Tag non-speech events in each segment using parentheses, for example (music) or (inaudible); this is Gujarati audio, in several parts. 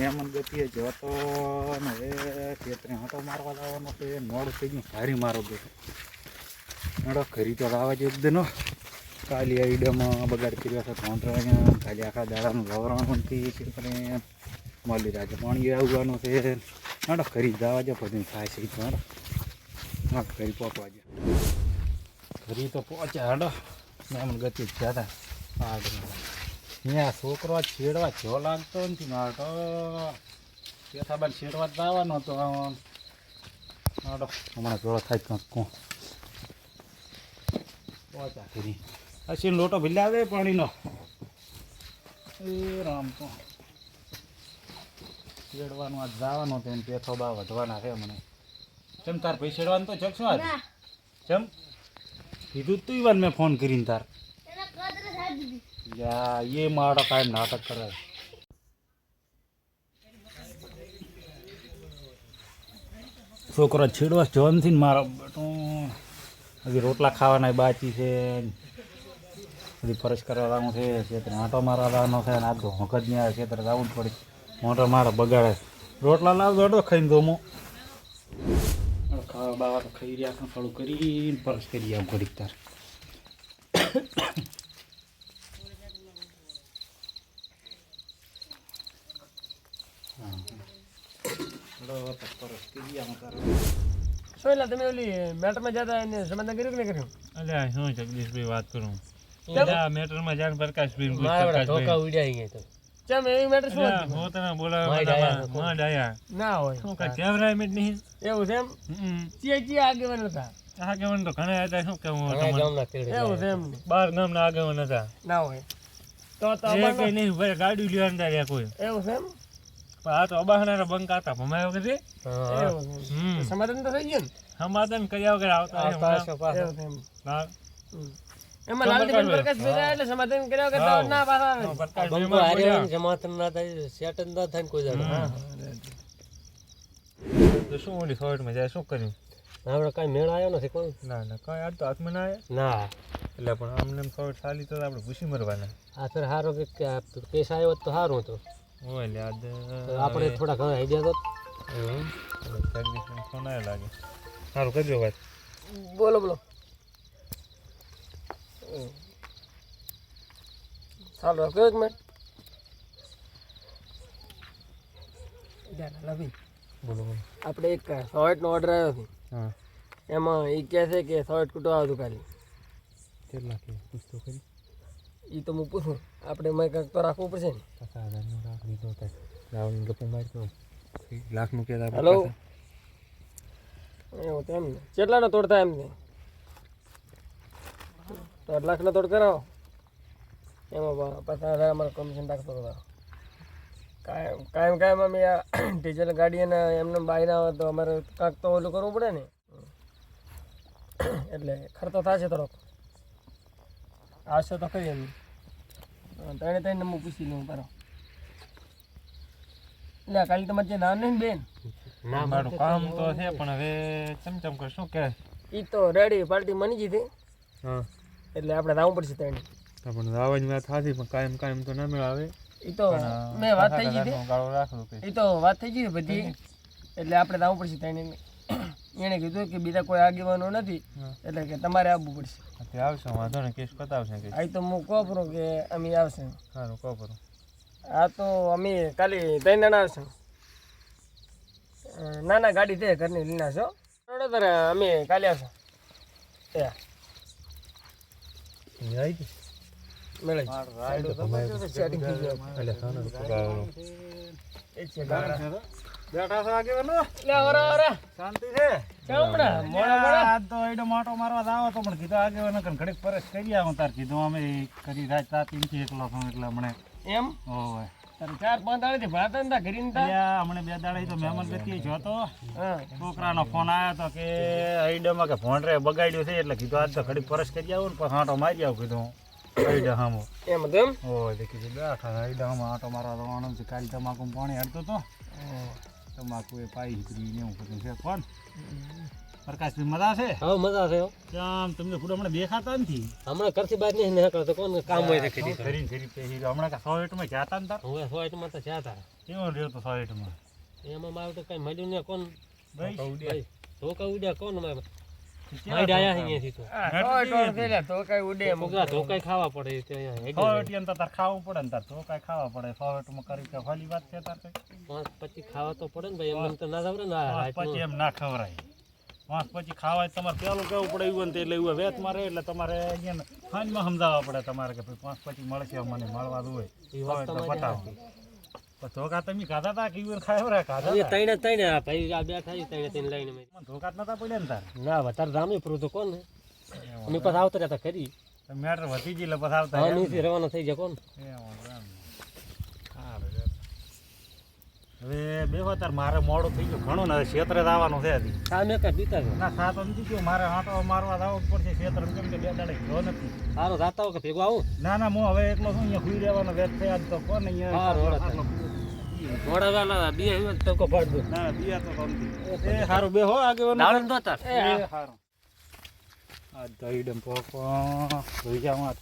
મહેમાન ગતિએ જતો ને હવે ખેતરે હાંટો મારવા લાવવાનો છે મોડું થઈ ગયું હારી મારો ગયો નડો ખરી તો લાવવા જ એકદમ કાલી આઈડમાં બગાડ કર્યો છે ભોંડરાને કાલી આખા દાડાનું લવરણથી કરીને મળી છે, પાણી આવવાનું છે. નડો ખરી જવા જાય બધું થાય છે તો હા ખરી પહોંચવા જાય ખરી તો પહોંચ્યા હાડો મહેમાન ગતિ જ જતા આગળ. ત્યાં છોકરો છેડવા જો લાગતો નથી માટો પેથાબાન છેડવા જ આવવાનો હતો. માટો હમણાં જોડો થાય કંઈક કોણ. પહોંચા કરી હસી લોટો ભીલા આવે પાણીનો. એ રામ તો. છેડવાનું આજ જવાનો હતું એમ પેથો બા વધવાના છે મને. ચમ તાર ભાઈ છેડવાનું તો જગશું આજ? ચમ? કીધું તું ઈવાન મેં ફોન કરીને તાર. એ મારો કાંઈ નાટક કરે છોકરો છેડવા જોનથી મારો બેટો. હજી રોટલા ખાવાના બાકી છે. હજી ફરજ કરવાનું છે. ખેતરે આંટો લાવવાનો છે અને આ તો હોંક જ નહીં આવે ખેતર લાવવું જ પડે. મોટર મારા બગાડે. રોટલા લાવજો અડો ખાઈને ધોમો. ખાવા બાવા તો ખાઈ રહ્યા થોડું કરીને ફરજ કરી આવું ઘડીક તાર અડો તો ફરજ કરી આવું તાર શું એટલે તમે ઓલી મેટરમાં જતા એને સમાધાન કર્યું કે નહીં કર્યું અલ્યા શું જગદીશભાઈ વાત કરું? મેટરમાં જાણ પ્રકાશભાઈ ને મારા વડા ધોકા ઉડ્યા અહીંયા તો. ચમ એવી મેટર શું હું તને માંડ બોલાવવા આયા હતા. માંડ આયા ના હોય. શું કાંઈ કેવરાય નહીં? એવું છે એમ? હમ. ચિયા ચિયા આગેવાન હતા? આગેવાન તો ઘણા હતા શું કેવું તમને? એવું છે એમ? બાર ગામના આગેવાન હતા. ના હોય. તો તો એ અમારે નહીં ભાઈ ગાડી લેવા કોઈ. એવું છે એમ? આ તો અબાહના બંકા હતા ભમાય વગર છે. સમાધાન તો થઈ ગયું સમાધાન કર્યા વગર આવતા એમ લાલજી. પ્રકાશ ભેગા એટલે સમાધાન કર્યા વગર ના પાછા આ બંકો માં હારે. હોય ને થાય સેટ જ ના થાય કોઈ જાણે તો શું ઓલી ફોર્ટમાં જાય શું કર્યું? આપણે કાંઈ મેળ આવ્યો નથી કોઈ. ના ના કઈ આજ તો હાથમાં ના આવ્યા? ના. એટલે પણ આમને ફોર્ટ ચાલી તો આપણે ભૂસી મરવાના. આ તો સારો કે કે કેસ આવ્યો તો સારું હતું. હોય લે આજ તો આપણે થોડા ઘણા આઈડિયા તો જગદીશને ફોન આવ્યો લાગે સારું કરજો વાત બોલો બોલો ચાલો કયો એક મિનિટ લવી બોલો બોલો આપણે એક સોએટનો ઓર્ડર આવ્યો છે હા એમાં એ કહે છે કે સોએટ કૂટવા આવતું કાલે કેટલા કે પૂછતો કરી એ તો હું પૂછું આપણે મેં કંઈક તો રાખવું પડશે ને. પચાસ હજારનો લાખ લીધો રાવણ ગપ્પો લાખનું કે હેલો એવું તો એમ ને. કેટલાનો તોડ થાય એમ ને દોઢ લાખનો તોડ કરાવો. એમાં પચાસ હજાર અમારે કમિશન રાખતો હતો. કાયમ કાયમ કાયમ અમે આ (clears throat) ડીઝલ ગાડી અને એમને બાયના હોય તો અમારે કાંક તો ઓલું કરવું પડે ને. એટલે ખર્ચો થશે થોડોક. આવશે તો કઈ એમ. ત્રણે ત્રણ નંબર પૂછી લઉં બરો એટલે કાલે તમારે જે નામ નહીં ને બેન? ના મારું કામ તો છે પણ હવે ચમચમ કર શું કે એ તો રેડી પાર્ટી મની જીધી હા. એટલે આપણે લાવવું પડશે ત્રણે. પણ આવવાની વાત સાચી પણ કાયમ કાયમ તો ના મેળ આવે એ તો મેં વાત થઈ ગઈ હતી. એ તો વાત થઈ ગઈ બધી. એટલે આપણે લાવવું પડશે ત્રણે એણે કીધું કે બીજા કોઈ આગેવાનો નથી એટલે કે તમારે આવવું પડશે. તે આવશે વાંધો ને કેસ પતાવશે કે આ તો હું કોપરો કે અમે આવશે. સારું કોપરો આ તો અમે કાલી ત્રણ જણા આવશે નાના ના ના ગાડી છે ઘરની લઈને આવશો બરોબર અમે કાલે આવશો. એ. મેળે સેટિંગ થઈ ગયું. બેઠા છો આગેવાનો? લે ઓરા ઓરા શાંતિ છે? કેમ હમણાં મોડા મોડા. આજ તો એડો માટો મારવા તો પણ કીધું આગેવાનો કણ ઘડીક પરસ કરી આવું તાર કીધું અમે કરી રાત રાત એકલો છું એટલે હમણે એમ? ઓય તારે ચાર પાંચ ભાત અલ્યા હમણે બે દાડા તો મહેમાન ગતિએ જોતો. છોકરાનો ફોન આવ્યો તો કે આઈડામાં કે ભોંડરે બગાડ્યું છે એટલે કીધું આજ તો ઘડીક પરસ કરી આવું ને પછી આંટો મારી આવું કીધું આઈડા હામો. એમ હતું એમ? ઓય કીધું બેઠા આઈડામાં આંટો મારવા જવાનું છે કાલે તમાકુ પાણી હડતો તો તમાકુ એ પાઈ કરી ને એવું બધું છે. કોણ? પ્રકાશભાઈ મજા છે? હવે મજા છે હો. આમ તમને પૂરા હમણાં દેખાતા નથી? હમણાં ઘરથી બહાર નહીં નીકળતો. કોણ કામ હોય છે ખેતી ફરી ફરી પેહી રહ્યો. હમણાં સો એટમાં જાતા ને તાર? હવે સોયટમાં તો જતા કેવો રહ્યો તો સો એટમાં એમાં મારું તો કઈ મળ્યું ને કોણ? ધોકા ઉડ્યા. કોણ મારે આયા અહીંયાથી તો. તો કઈ ઉડે ખાવા પડે તે અહીંયા સો હેડી એટીએમ તો તાર ખાવું પડે ને તાર તો કાંઈ ખાવા પડે. સો એટમાં કરી કે ખાલી વાત છે તાર કઈ. પાંચ પછી ખાવા તો પડે ને ભાઈ એમ તો ના જવરે ને પછી એમ ના ખવરાય પછી ખાવાય તમારે પેલું કેવું પડે એવું ને એટલે એવું વેત મારે એટલે તમારે અહીંયા ખાંડમાં સમજાવવા પડે તમારે કે ભાઈ પાંચ પછી મળશે મને મળવા દો હોય ધોકા તમે ખાધા તા કે એવું ખાવરા ખાધા એ? તઈને તઈને આ ભાઈ આ બેઠા છે તઈને તઈને લઈને મે. મને ધોકા નતા પડ્યા ને તાર. ના વધારે જામી પ્રો તો કોણ અમે પાછા આવતા રહેતા કરી મેટર વધી ગઈ એટલે પછી આવતા હા નીચે રવાના થઈ જાય કોણ. હવે બે તાર મારે મોડું થઈ ગયું. ઘણું ને ક્ષેત્રે આવવાનું છે હજી. આ મેં કાંઈ પીતા છે ના સાત સમજી ગયો. મારે આંટો મારવા જવું પડશે ક્ષેત્ર. કેમ કે બે દાડે ગયો નથી. સારો જાતા હો કે ભેગો આવું? ના ના હું હવે એકલો છું અહીંયા સુઈ રહેવાનો વેત થયા તો કોણ અહીંયા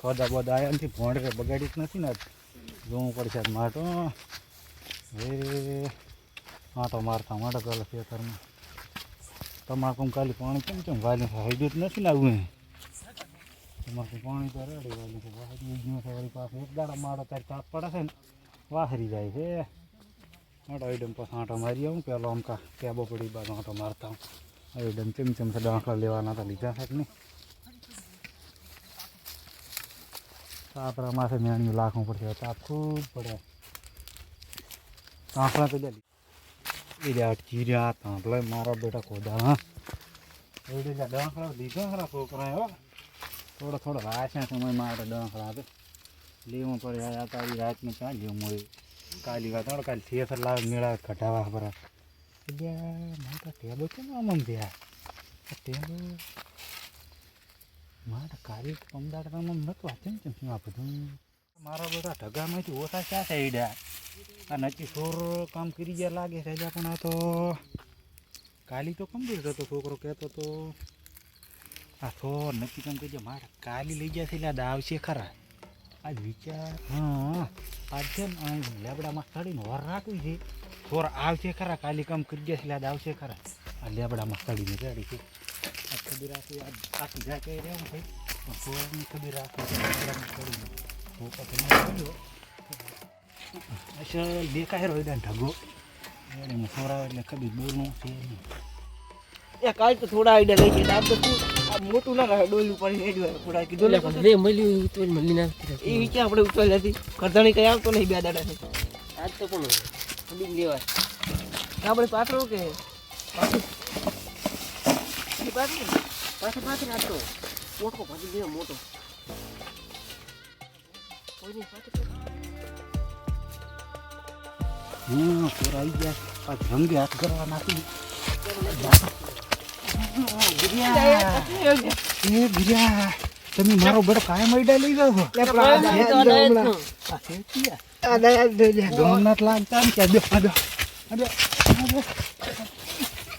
ખોદા બોદા આવ્યા નથી ભોંડરે બગાડી જ નથી ને જોવું પડશે માટો એ આટો મારતા માટો કાલે ખેતરમાં. તમાકુ કાલી પાણી કેમ કેમ વાલી હાઈડ્યું જ નથી ને આવું તમાકુ પાણી તો રેડી વાલી છે. વાહરી પાસે એક દાડા મારો ત્યારે તાપ પડે છે ને વાહરી જાય છે. આંટો આઈડમ પછી આંટો મારી આવું પહેલો આમ કા કેબો પડી બાદ આંટો મારતા હું આઈડમ ચેમ ચેમ છે દાખલા લેવાના હતા લીધા છે નહીં તાપરા માથે મેણિયું લાખવું પડશે તાપ ખૂબ પડે તાંફળા તો જાય એ ચીર્યા તાંફળા મારા બેટા ખોદા હા એવડે ડંખડા દીધા ખરા છોકરા એવા થોડા થોડા રાખ્યા સમય મારે આપે લેવું પડે આ તારી રાતને ક્યાં લેવું મળે કાલી વાત હો કાલે થિયેટર લાવે, મેળા કઢાવા ખબર મારે ટેબો કેમ આમ આમ થયા ટેબો મારા કાર્ય પમદાર તમને નતું વાંચે ને કેમ આ બધું. મારા બધા ઢગામાંથી ઓછા ક્યાં છે ઈડ્યા આ નક્કી સોર કામ કરી ગયા લાગે છે પણ આ તો કાલી તો કમ્પ્લીટ હતો, છોકરો કહેતો તો. આ છોર નક્કી કામ કરી ગયા મારે કાલી લઈ ગયા છે એટલે આ આવશે ખરા. આજ વિચાર, હા, આજ છે ને લેબડામાં સડીને વર રાખવી છે. સોર આવશે ખરા, કાલી કામ કરી એટલે આજ આવશે ખરા. આ લેબડામાં સડીને રેડી છે. આ ખબર રાખી આખી જાય કઈ રહેવું ભાઈ પણ સોરની ખબર રાખી લેબડામાં સડીને હું પછી જોયો અસલ દેખાય રહ્યો એને ઢગો. એમાં સોરાવે એટલે ખબર દૂરનું છે એ કાલ તો થોડા આઈડિયા લઈ ગયા, આમ તો તું મોટું ના રહે ડોલું પડી હેડ્યું થોડા કીધું લે બે મળ્યું તો મળી ના એ વિચાર આપણે ઉતરી હતી કરધણી કઈ આવતો નહીં બે દાડા થી આજ તો પણ ખબર લેવાય. આપણે પાછળ કે? પાછું પાછળ પાછળ મોટો ભાગી ગયો મોટો. હમ પાછળ આવી ગયા. રંગે હાથ કરવા નાખી એ ગિર્યા તમે મારો બેટો કાયમ આઈડા લઈ જાવ છો ગમનાથ લાગતા ને ત્યાં બેહો, બેહો. અરે, અરે,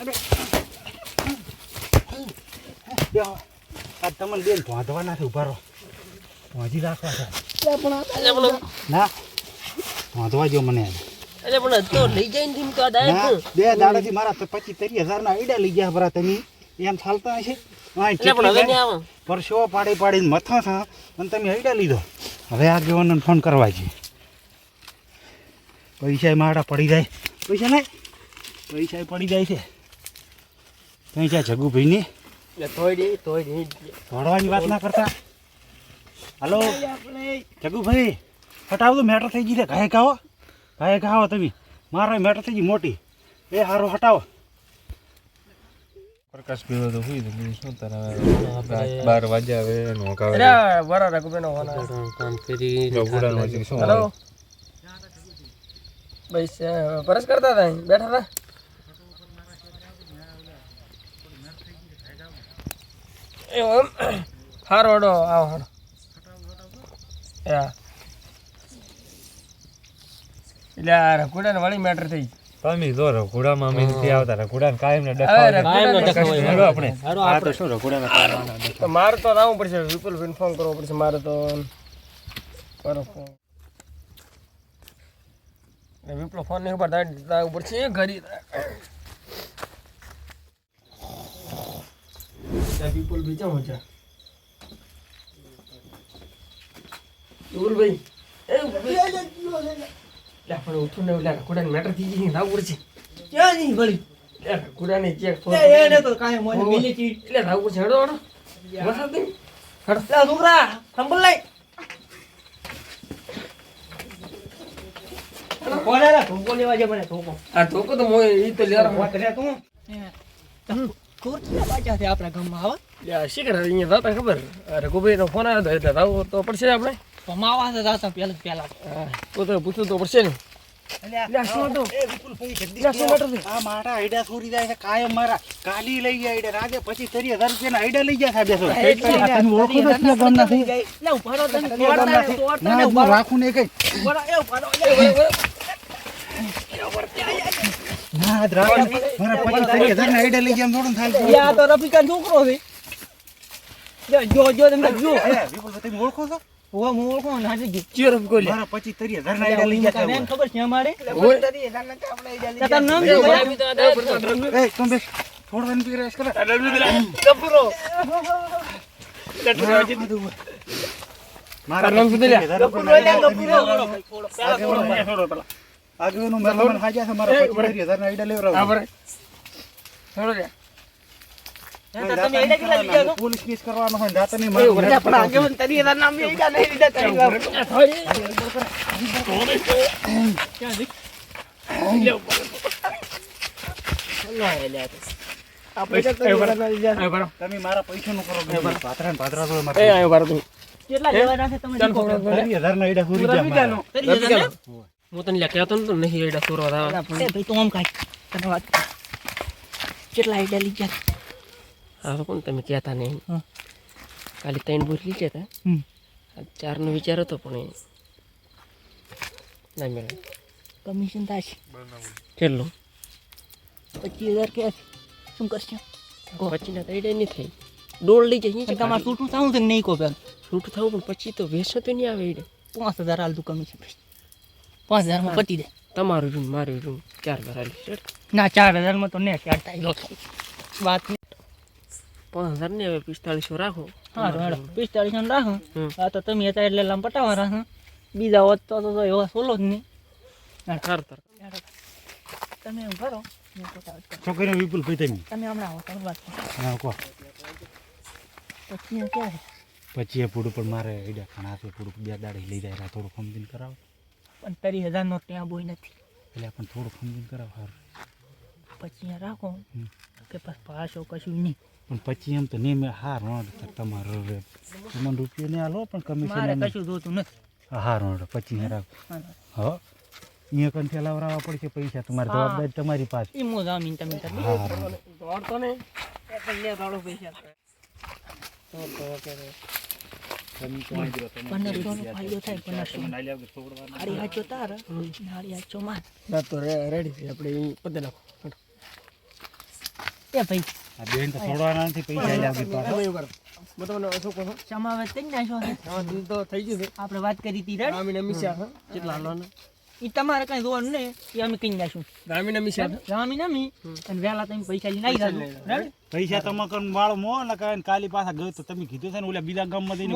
અરે. બેહો. આ તમને બેન ધોંધવાના છે ઊભા રહો ધોંધી રાખવા છે ના ધોંધવા જો મને આજે. એટલે પણ તો લઈ જાય ને તો આ ના, ડાયરેક્ટ બે દાડાથી મારા તો પચીસ ત્રીસ હજાર ના આઈડા લઈ ગયા બરા તમે એમ ચાલતા હશે? પરસેવો પાડી પાડીને મથા થા. અને તમે હૈડા લીધો. હવે આ આગેવાનને ફોન કરવા છે. પૈસા મારા પડી જાય. પૈસા નહીં. પૈસા પડી જાય છે. જગુભાઈની. એટલે થોડી થોડી ભણવાની વાત ના કરતા. હાલો. જગુભાઈ હટાવો તો મેટર થઈ ગઈ છે. ઘાય ખાઓ. ઘાય ખાઓ તમે. મારા મેટર થઈ ગઈ મોટી. એ સારું હટાવો. પ્રકાશ પીવો તો હોય તો શું તારા બાર વાગ્યા હવે નોકાવે અરે વરા રાખો બેનો હોના. કામ કરી રઘુડાનો છે શું હેલો. બસ પરસ કરતા હતા બેઠા હતા? એવું એમ હારો હડો આવો હડો. એટલે આ રઘુડાને વાળી મેટર થઈ. તમે જો રઘુડામાં અમે નથી આવતા. રઘુડાને કાયમ ને આપણે આ તો શું રઘુડાના તો મારે તો આવવું પડશે. વિપુલ ફોન કરવો પડશે. મારે તો કરો ફોન વિપુલ ફોન નહીં ઉપર તારે આવવું પડશે એ ઘરી વિપુલ બીજા મજા વિપુલભાઈ એ. લે પણ ઉઠું ને ઓલા રઘુડાને મેટર થઈ ગઈ ના પડશે ક્યાં નહીં વળી. લે રઘુડાને ચેક ફોન એ એને તો કાંઈ મને મિલી ચી એટલે લાવવું પડશે હડો હેડો. વરસાદ નહીં લા છોકરા સંભળ લઈ. કોને રે ધોકો લેવા છે મને ધોકો? આ ધોકો તો મોય ઈ તો લેરો વાત રે તું. તમ કોરચા છે આપણા ગામમાં આવા. શી કરે? અહીંયા દાતા ખબર? રઘુભાઈ નો ફોન આવ્યો તો એટલે રાવ તો પડશે આપણે. ભમાવા છે જાતા પહેલા પહેલા હા, તો તો પૂછવું તો પડશે ને. મારા તરી હજાર તો? ના રાખું નહીં કઈ. ના રાખું. મારા પછી તરી હજારના આઈડા લઈ ગયા થોડું થાય આ તો રફીકાનો છોકરો છે. જો જો જો જો એ, તમે ઓળખો છો? ઓવા હું ઓળખો ને હાજી ગઈ ચિયર અપ કોલી મારા પછી તરી હજારના આઈડા લઈ ગયા એને ખબર છે અમારે તારું એ બેસ થોડું એમ પી રેસ કરે કપરો મારા લે? મેં છે પછી તરી આઈડા લેવડાવો. આ બરે થોડો તમે એડા કેટલા લીધા છો? પોલીસ કેસ કરવાનો હોય ને દાતાની મારે- પણ આગેવાન તારી એના નામ એડા નહીં લીધા તારી તમે મારા કરો પાત્રા ને પાત્રા તો. મારા કેટલા લેવાના છે તમે સુરી? હું તને નહીં એડા સુરવા ભાઈ તું આમ તને વાત કેટલા લીધા હા કોણ તમે કહેતા નહીં. ખાલી ત્રણ બોર લીધા હતા હમ. આ ચારનો વિચાર હતો પણ ના મેળ. કમિશન થશે કેટલું? પચીસ હજાર કે શું કરશે? પચીના તો એડે નહીં થઈ દોડ લઈ જાય તમારે છૂટું થવું છે નહીં કહો પેલું? છૂટ થવું પણ પછી તો વેસો તો નહીં આવે એટલે પાંચ હજાર હાલ તું કમિશન પાંચ હજારમાં પતી જાય. તમારું રૂમ મારું રૂમ ચાર હજાર ના ચાર હજારમાં તો નહીં ચાર થાય. વાત પાંચ હજાર ને હવે પિસ્તાળીસો રાખો. હા હેડો પિસ્તાળીસ રાખો. આ તો તમે હતા એટલે લાંબ પટાવા રાખો. બીજા હોત તો તો એવા સોલો જ નહીં. તાર. તમે એમ કરો. હું છોકરીનો વિપુલ ભાઈ તમે. તમે હમણાં આવો તમે વાત હા કહો. પછી એમ ક્યારે પછી એ પૂડું પણ મારે આઈડિયા ખાણા છે પૂડું બે દાડે લઈ જાય થોડું ખમદીન કરાવો. પણ તરી હજારનો ત્યાં બોય નથી. એટલે પણ થોડું ખમદીન કરાવો સારું પછી રાખો. કે બસ પાછો કશું નહીં. પણ પછી એમ તો નહીં મેં હાર નોડ તમારો રે તમને રૂપિયો નહીં આલો પણ કમિશન કશું જોતું નથી. હાર નોડ પછી હે હો. અહીંયા કંઠે લાવરાવા પડશે પૈસા? તમારી જવાબદારી તમારી પાસે. એ મો જામીન તમે હાર દોડતો ને લે થોડો પૈસા. તો રેડી છે આપણે ઈ પતે નાખો એ ભાઈ આ બેન તો છોડવાના નથી પૈસા આવતી પાસે તો થઈ ગયું છે. આપણે વાત કરી હતી રેડ? રામીને મિસ્યા કેટલા હાલવાના એ તમારે કઈ જોવાનું ને એ અમે કઈ નાખશું રામીને મિસ્યા છે જામી નમી અને વહેલા તમે પૈસા લઈ જાજો. પૈસા તમે કન માળો મો ને કાંઈ કાલી પાછા ગયો તો તમે કીધું છે ને ઓલા બીજા ગામમાં જઈને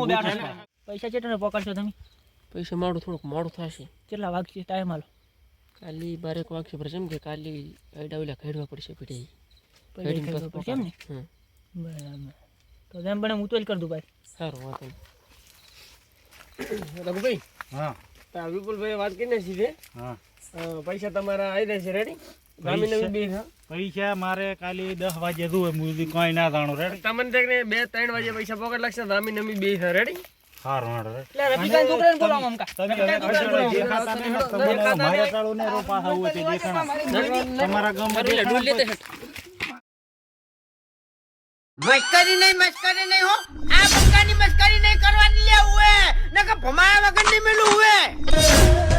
પૈસા કેટલા પકડશો તમે? પૈસા મારું થોડુંક મોડું થશે. કેટલા વાગશે? ટાઈમ હાલો કાલી બારેક વાગશે પર જેમ કે કાલી આઈડા ઓલા ખેડવા પડશે પીઠે પૈસા ખેડીને પડશે એમ ને બરાબર. તો જેમ પણ હું ઉતવેલ કરી દઉં ભાઈ. સારું વાત (coughs) રઘુભાઈ હા. તા વિપુલભાઈ વાત કરીને સીધે હા. પૈસા તમારા આવી રહેશે રેડી પૈસા? હા મારે કાલે દસ વાગે જોવે મુદી કઈ ના જાણો રેડી તમને દેખને બે ત્રણ વાગે પૈસા પોકેટ લાગશે રામી નમી બે છે રેડી તમારા ગામમાં દેખાણા મસ્કરી નહીં મસ્કરી નહીં હો. આ પંકાની મસ્કરી નહીં કરવાની લે હુએ નકર ભમાયા વગર નહીં મેલું હુએ